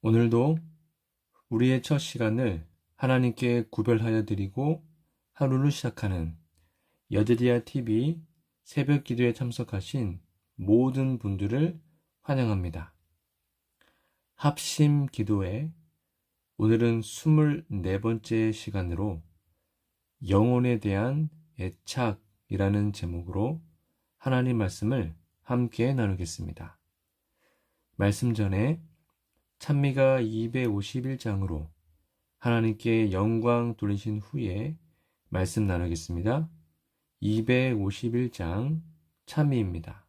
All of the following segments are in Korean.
오늘도 우리의 첫 시간을 하나님께 구별하여 드리고 하루를 시작하는 여드디아 TV 새벽 기도에 참석하신 모든 분들을 환영합니다. 합심 기도회 오늘은 24번째 시간으로 영혼에 대한 애착이라는 제목으로 하나님 말씀을 함께 나누겠습니다. 말씀 전에 찬미가 251장으로 하나님께 영광 돌리신 후에 말씀 나누겠습니다. 251장 찬미입니다.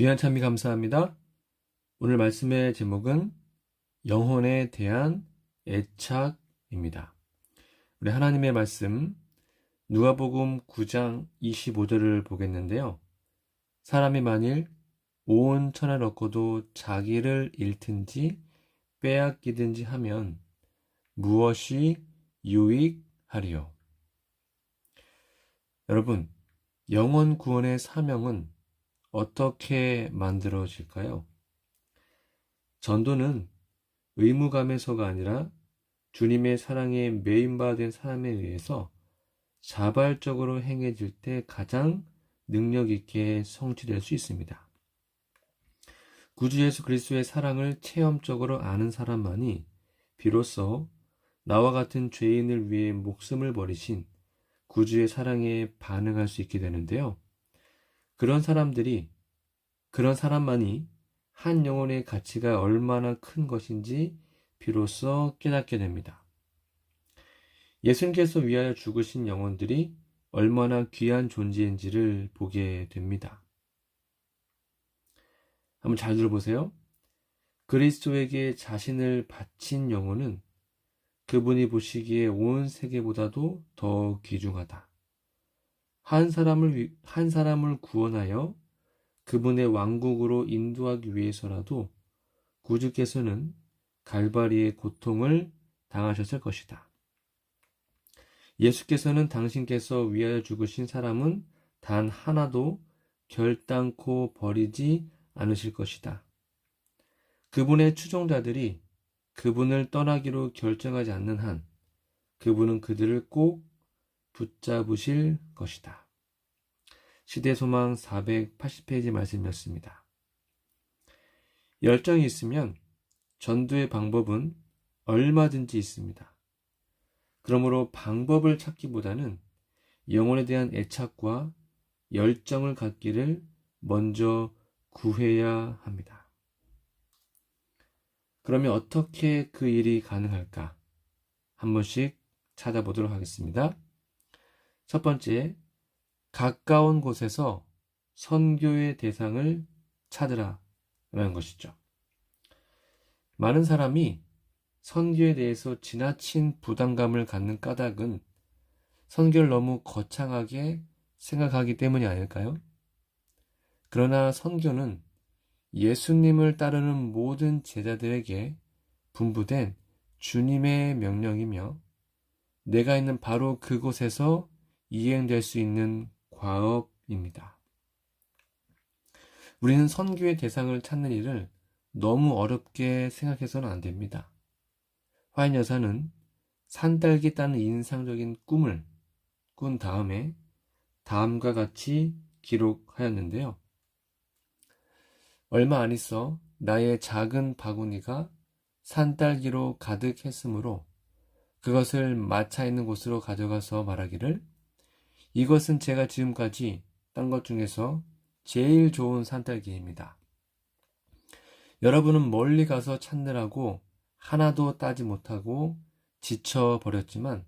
귀한 찬미 감사합니다. 오늘 말씀의 제목은 영혼에 대한 애착입니다. 우리 하나님의 말씀 누가복음 9장 25절을 보겠는데요. 사람이 만일 온 천을 얻고도 자기를 잃든지 빼앗기든지 하면 무엇이 유익하리요? 여러분, 영혼 구원의 사명은 어떻게 만들어질까요? 전도는 의무감에서가 아니라 주님의 사랑에 메인바 된 사람에 의해서 자발적으로 행해질 때 가장 능력 있게 성취될 수 있습니다. 구주 예수 그리스도의 사랑을 체험적으로 아는 사람만이 비로소 나와 같은 죄인을 위해 목숨을 버리신 구주의 사랑에 반응할 수 있게 되는데요. 그런 사람들이, 그런 사람만이 한 영혼의 가치가 얼마나 큰 것인지 비로소 깨닫게 됩니다. 예수님께서 위하여 죽으신 영혼들이 얼마나 귀한 존재인지를 보게 됩니다. 한번 잘 들어보세요. 그리스도에게 자신을 바친 영혼은 그분이 보시기에 온 세계보다도 더 귀중하다. 한 사람을, 위- 한 사람을 구원하여 그분의 왕국으로 인도하기 위해서라도 구주께서는 갈바리의 고통을 당하셨을 것이다. 예수께서는 당신께서 위하여 죽으신 사람은 단 하나도 결단코 버리지 않으실 것이다. 그분의 추종자들이 그분을 떠나기로 결정하지 않는 한 그분은 그들을 꼭 붙잡으실 것이다. 시대소망 480페이지 말씀이었습니다. 열정이 있으면 전도의 방법은 얼마든지 있습니다. 그러므로 방법을 찾기보다는 영혼에 대한 애착과 열정을 갖기를 먼저 구해야 합니다. 그러면 어떻게 그 일이 가능할까? 한 번씩 찾아보도록 하겠습니다. 첫 번째, 가까운 곳에서 선교의 대상을 찾으라. 라는 것이죠. 많은 사람이 선교에 대해서 지나친 부담감을 갖는 까닭은 선교를 너무 거창하게 생각하기 때문이 아닐까요? 그러나 선교는 예수님을 따르는 모든 제자들에게 분부된 주님의 명령이며 내가 있는 바로 그곳에서 이행될 수 있는 과업입니다. 우리는 선교의 대상을 찾는 일을 너무 어렵게 생각해서는 안 됩니다. 화인 여사는 산딸기 따는 인상적인 꿈을 꾼 다음에 다음과 같이 기록하였는데요. 얼마 안 있어 나의 작은 바구니가 산딸기로 가득했으므로 그것을 마차 있는 곳으로 가져가서 말하기를 이것은 제가 지금까지 딴 것 중에서 제일 좋은 산딸기입니다. 여러분은 멀리 가서 찾느라고 하나도 따지 못하고 지쳐버렸지만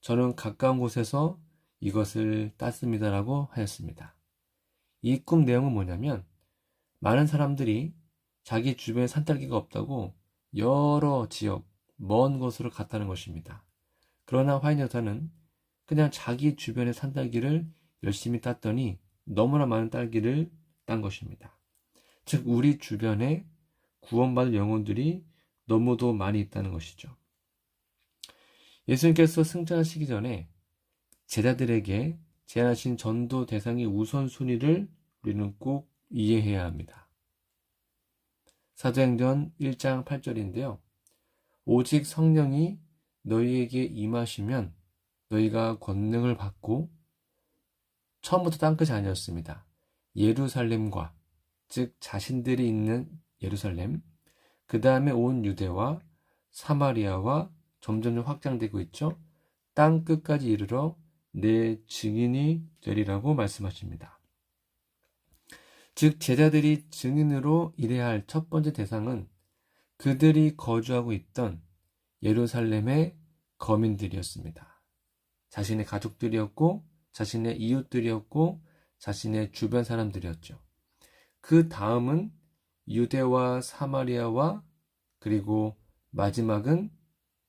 저는 가까운 곳에서 이것을 땄습니다라고 하였습니다. 이 꿈 내용은 뭐냐면 많은 사람들이 자기 주변에 산딸기가 없다고 여러 지역, 먼 곳으로 갔다는 것입니다. 그러나 화인 여사는 그냥 자기 주변의 산딸기를 열심히 땄더니 너무나 많은 딸기를 딴 것입니다. 즉, 우리 주변에 구원받을 영혼들이 너무도 많이 있다는 것이죠. 예수님께서 승천하시기 전에 제자들에게 제안하신 전도 대상의 우선순위를 우리는 꼭 이해해야 합니다. 사도행전 1장 8절인데요. 오직 성령이 너희에게 임하시면 너희가 권능을 받고 처음부터 땅끝이 아니었습니다. 예루살렘과 즉 자신들이 있는 예루살렘 그 다음에 온 유대와 사마리아와 점점 확장되고 있죠. 땅 끝까지 이르러 내 증인이 되리라고 말씀하십니다. 즉 제자들이 증인으로 일해야 할 첫 번째 대상은 그들이 거주하고 있던 예루살렘의 거민들이었습니다. 자신의 가족들이었고 자신의 이웃들이었고 자신의 주변 사람들이었죠. 그 다음은 유대와 사마리아와 그리고 마지막은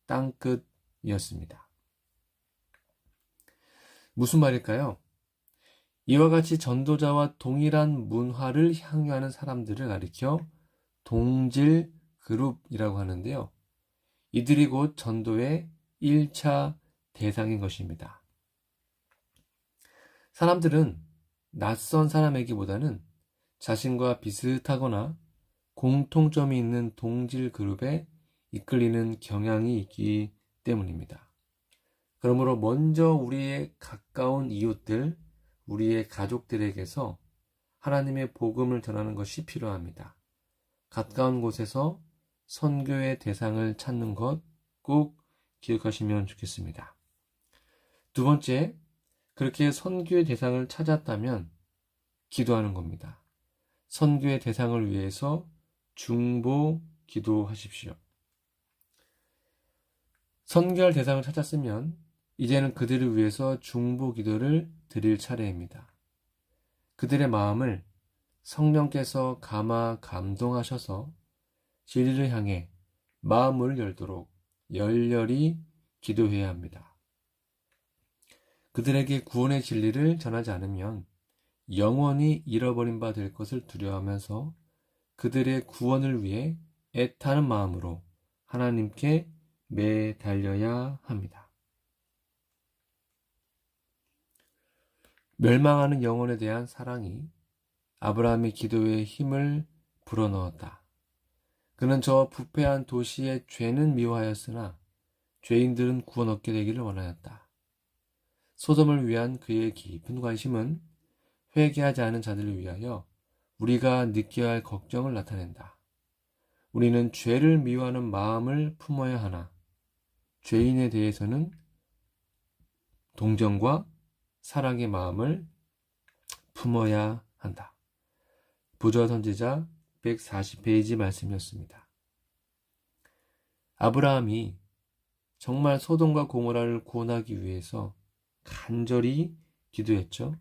땅끝이었습니다. 무슨 말일까요? 이와 같이 전도자와 동일한 문화를 향유하는 사람들을 가리켜 동질 그룹이라고 하는데요. 이들이 곧 전도의 1차 대상인 것입니다. 사람들은 낯선 사람에게보다는 자신과 비슷하거나 공통점이 있는 동질 그룹에 이끌리는 경향이 있기 때문입니다. 그러므로 먼저 우리의 가까운 이웃들, 우리의 가족들에게서 하나님의 복음을 전하는 것이 필요합니다. 가까운 곳에서 선교의 대상을 찾는 것 꼭 기억하시면 좋겠습니다. 두 번째, 그렇게 선교의 대상을 찾았다면 기도하는 겁니다. 선교의 대상을 위해서 중보 기도하십시오. 선교할 대상을 찾았으면 이제는 그들을 위해서 중보 기도를 드릴 차례입니다. 그들의 마음을 성령께서 감화 감동하셔서 진리를 향해 마음을 열도록 열렬히 기도해야 합니다. 그들에게 구원의 진리를 전하지 않으면 영원히 잃어버린 바 될 것을 두려워하면서 그들의 구원을 위해 애타는 마음으로 하나님께 매달려야 합니다. 멸망하는 영혼에 대한 사랑이 아브라함의 기도에 힘을 불어넣었다. 그는 저 부패한 도시의 죄는 미워하였으나 죄인들은 구원 얻게 되기를 원하였다. 소돔을 위한 그의 깊은 관심은 회개하지 않은 자들을 위하여 우리가 느껴야 할 걱정을 나타낸다. 우리는 죄를 미워하는 마음을 품어야 하나, 죄인에 대해서는 동정과 사랑의 마음을 품어야 한다. 부조 선지자 140페이지 말씀이었습니다. 아브라함이 정말 소돔과 고모라를 구원하기 위해서 간절히 기도했죠.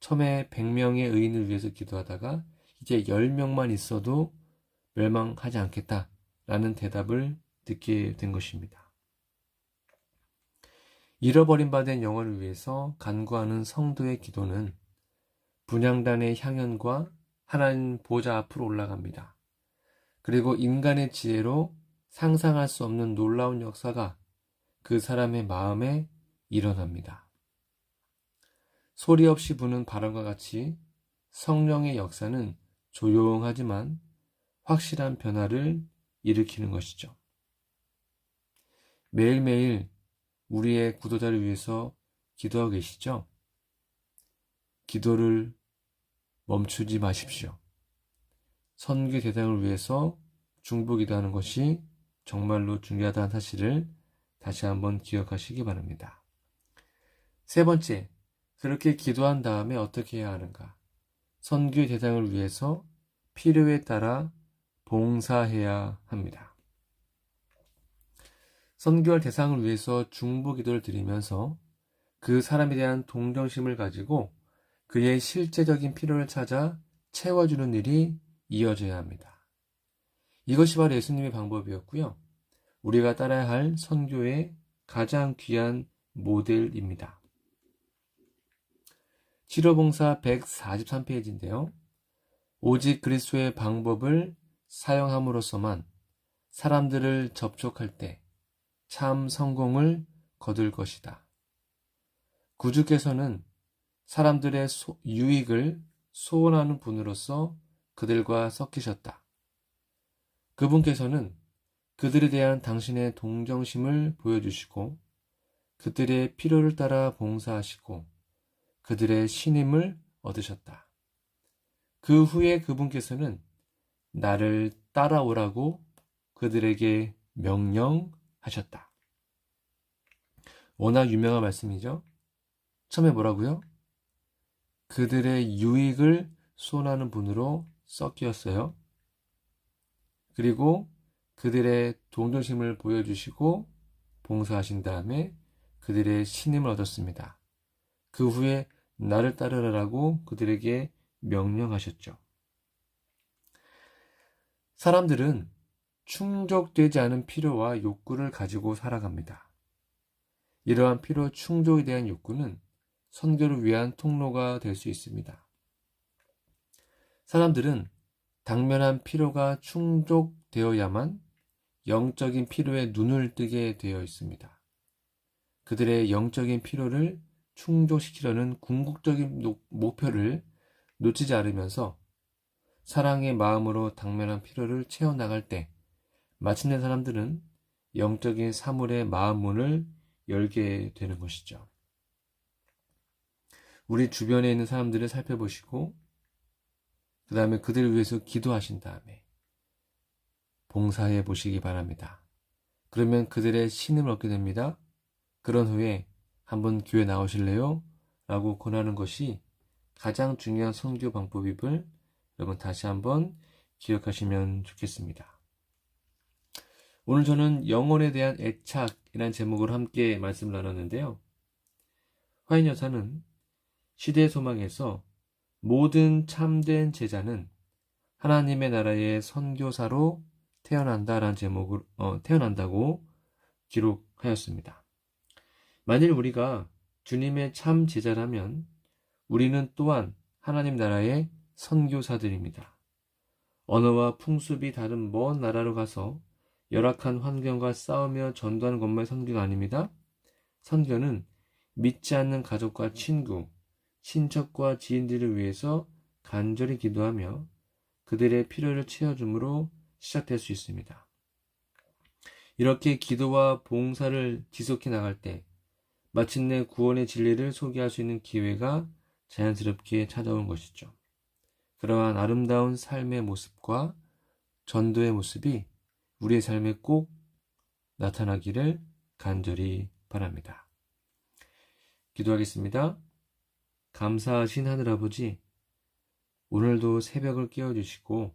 처음에 100명의 의인을 위해서 기도하다가 이제 10명만 있어도 멸망하지 않겠다라는 대답을 듣게 된 것입니다. 잃어버린 바 된 영혼을 위해서 간구하는 성도의 기도는 분양단의 향연과 하나님 보좌 앞으로 올라갑니다. 그리고 인간의 지혜로 상상할 수 없는 놀라운 역사가 그 사람의 마음에 일어납니다. 소리 없이 부는 바람과 같이 성령의 역사는 조용하지만 확실한 변화를 일으키는 것이죠. 매일매일 우리의 구도자를 위해서 기도하고 계시죠? 기도를 멈추지 마십시오. 선교 대상을 위해서 중보 기도하는 것이 정말로 중요하다는 사실을 다시 한번 기억하시기 바랍니다. 세 번째, 그렇게 기도한 다음에 어떻게 해야 하는가? 선교 대상을 위해서 필요에 따라 봉사해야 합니다. 선교할 대상을 위해서 중보 기도를 드리면서 그 사람에 대한 동정심을 가지고 그의 실제적인 필요를 찾아 채워주는 일이 이어져야 합니다. 이것이 바로 예수님의 방법이었고요. 우리가 따라야 할 선교의 가장 귀한 모델입니다. 치료봉사 143페이지인데요. 오직 그리스도의 방법을 사용함으로써만 사람들을 접촉할 때 참 성공을 거둘 것이다. 구주께서는 사람들의 소, 유익을 소원하는 분으로서 그들과 섞이셨다. 그분께서는 그들에 대한 당신의 동정심을 보여주시고 그들의 필요를 따라 봉사하시고 그들의 신임을 얻으셨다. 그 후에 그분께서는 나를 따라오라고 그들에게 명령하셨다. 워낙 유명한 말씀이죠. 처음에 뭐라고요? 그들의 유익을 소원하는 분으로 섞였어요. 그리고 그들의 동정심을 보여주시고 봉사하신 다음에 그들의 신임을 얻었습니다. 그 후에 나를 따르라고 그들에게 명령하셨죠. 사람들은 충족되지 않은 필요와 욕구를 가지고 살아갑니다. 이러한 필요 충족에 대한 욕구는 선교를 위한 통로가 될 수 있습니다. 사람들은 당면한 필요가 충족되어야만 영적인 필요에 눈을 뜨게 되어 있습니다. 그들의 영적인 필요를 충족시키려는 궁극적인 목표를 놓치지 않으면서 사랑의 마음으로 당면한 필요를 채워나갈 때 마침내 사람들은 영적인 사물의 마음 문을 열게 되는 것이죠. 우리 주변에 있는 사람들을 살펴보시고, 그 다음에 그들을 위해서 기도하신 다음에 봉사해 보시기 바랍니다. 그러면 그들의 신임을 얻게 됩니다. 그런 후에 한번 교회 나오실래요? 라고 권하는 것이 가장 중요한 선교 방법임을 여러분 다시 한번 기억하시면 좋겠습니다. 오늘 저는 영혼에 대한 애착이라는 제목으로 함께 말씀을 나눴는데요. 화인 여사는 시대 소망에서 모든 참된 제자는 하나님의 나라의 선교사로 태어난다라는 제목을 어, 태어난다고 기록하였습니다. 만일 우리가 주님의 참 제자라면 우리는 또한 하나님 나라의 선교사들입니다. 언어와 풍습이 다른 먼 나라로 가서 열악한 환경과 싸우며 전도하는 것만이 선교가 아닙니다. 선교는 믿지 않는 가족과 친구, 친척과 지인들을 위해서 간절히 기도하며 그들의 필요를 채워줌으로 시작될 수 있습니다. 이렇게 기도와 봉사를 지속해 나갈 때 마침내 구원의 진리를 소개할 수 있는 기회가 자연스럽게 찾아온 것이죠. 그러한 아름다운 삶의 모습과 전도의 모습이 우리의 삶에 꼭 나타나기를 간절히 바랍니다. 기도하겠습니다. 감사하신 하늘아버지, 오늘도 새벽을 깨워주시고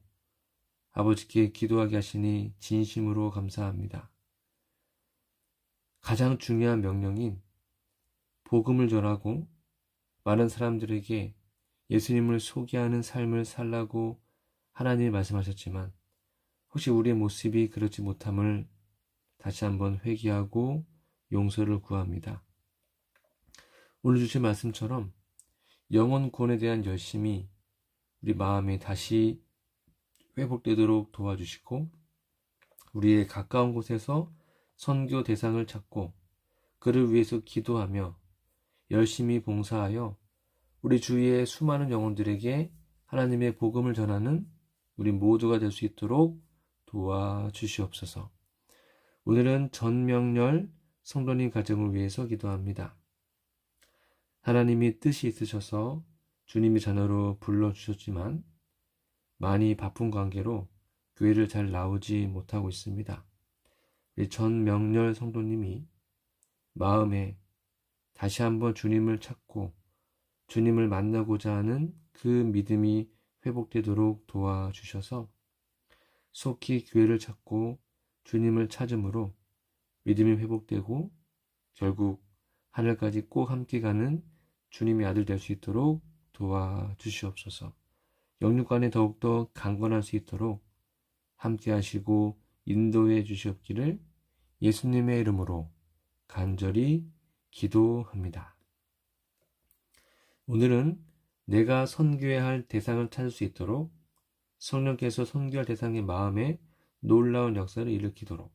아버지께 기도하게 하시니 진심으로 감사합니다. 가장 중요한 명령인 복음을 전하고 많은 사람들에게 예수님을 소개하는 삶을 살라고 하나님이 말씀하셨지만 혹시 우리의 모습이 그렇지 못함을 다시 한번 회개하고 용서를 구합니다. 오늘 주신 말씀처럼 영혼 구원에 대한 열심이 우리 마음에 다시 회복되도록 도와주시고 우리의 가까운 곳에서 선교 대상을 찾고 그를 위해서 기도하며 열심히 봉사하여 우리 주위의 수많은 영혼들에게 하나님의 복음을 전하는 우리 모두가 될 수 있도록 도와주시옵소서. 오늘은 전명렬 성도님 가정을 위해서 기도합니다. 하나님이 뜻이 있으셔서 주님이 자녀로 불러주셨지만 많이 바쁜 관계로 교회를 잘 나오지 못하고 있습니다. 전명렬 성도님이 마음에 다시 한번 주님을 찾고 주님을 만나고자 하는 그 믿음이 회복되도록 도와주셔서 속히 교회를 찾고 주님을 찾음으로 믿음이 회복되고 결국 하늘까지 꼭 함께 가는 주님의 아들 될 수 있도록 도와주시옵소서. 영육간에 더욱더 강건할 수 있도록 함께 하시고 인도해 주시옵기를 예수님의 이름으로 간절히 기도합니다. 오늘은 내가 선교해야 할 대상을 찾을 수 있도록 성령께서 선교할 대상의 마음에 놀라운 역사를 일으키도록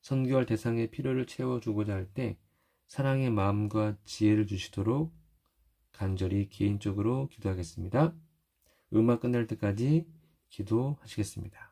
선교할 대상의 필요를 채워주고자 할 때 사랑의 마음과 지혜를 주시도록 간절히 개인적으로 기도하겠습니다. 음악 끝날 때까지 기도하시겠습니다.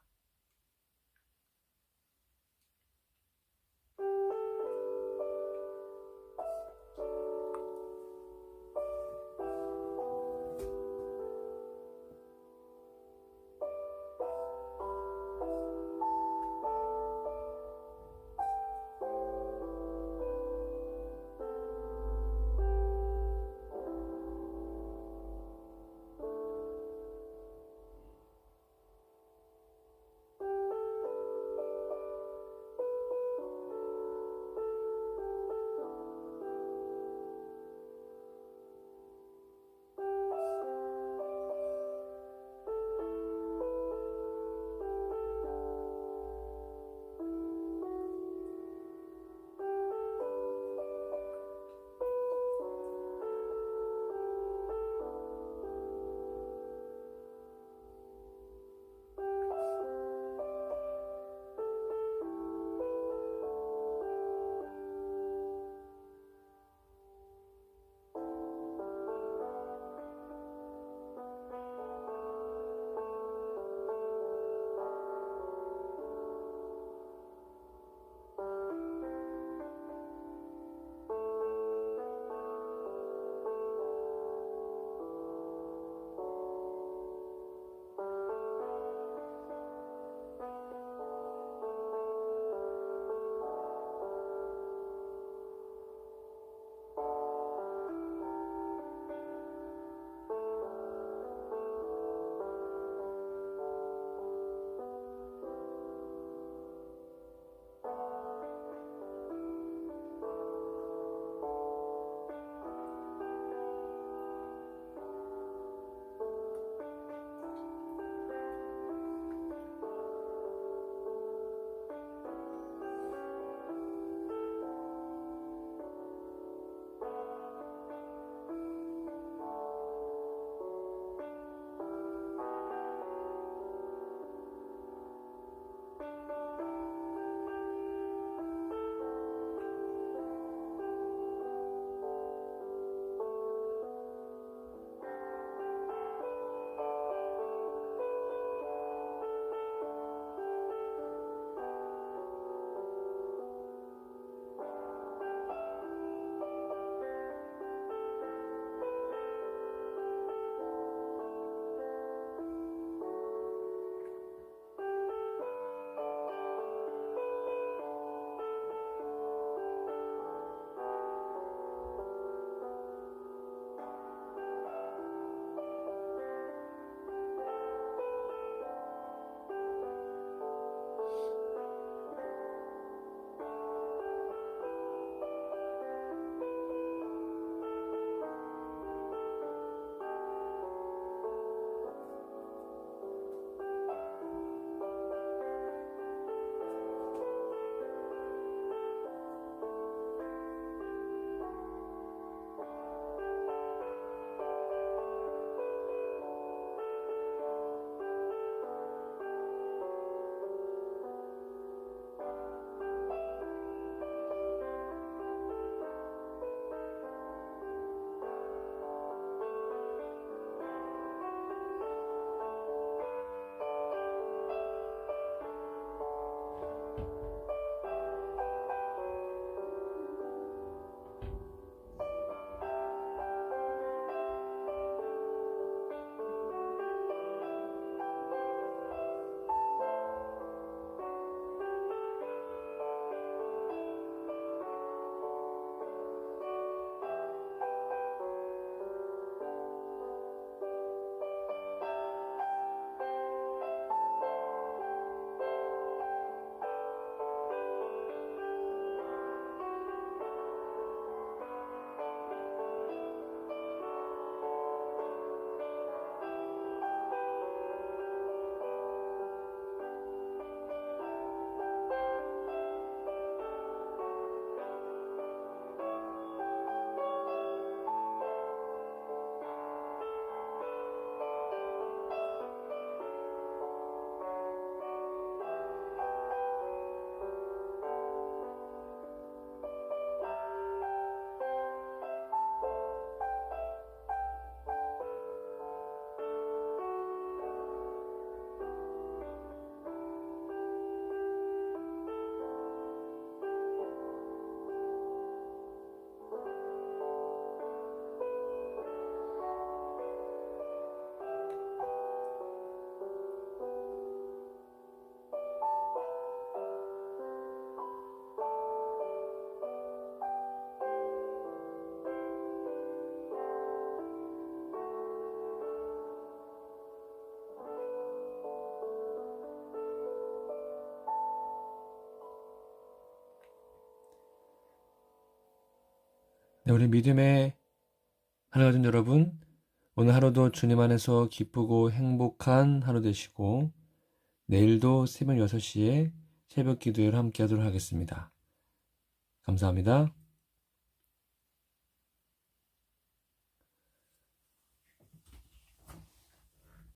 우리 믿음의 하나가족 여러분, 오늘 하루도 주님 안에서 기쁘고 행복한 하루 되시고, 내일도 새벽 6시에 새벽 기도회를 함께 하도록 하겠습니다. 감사합니다.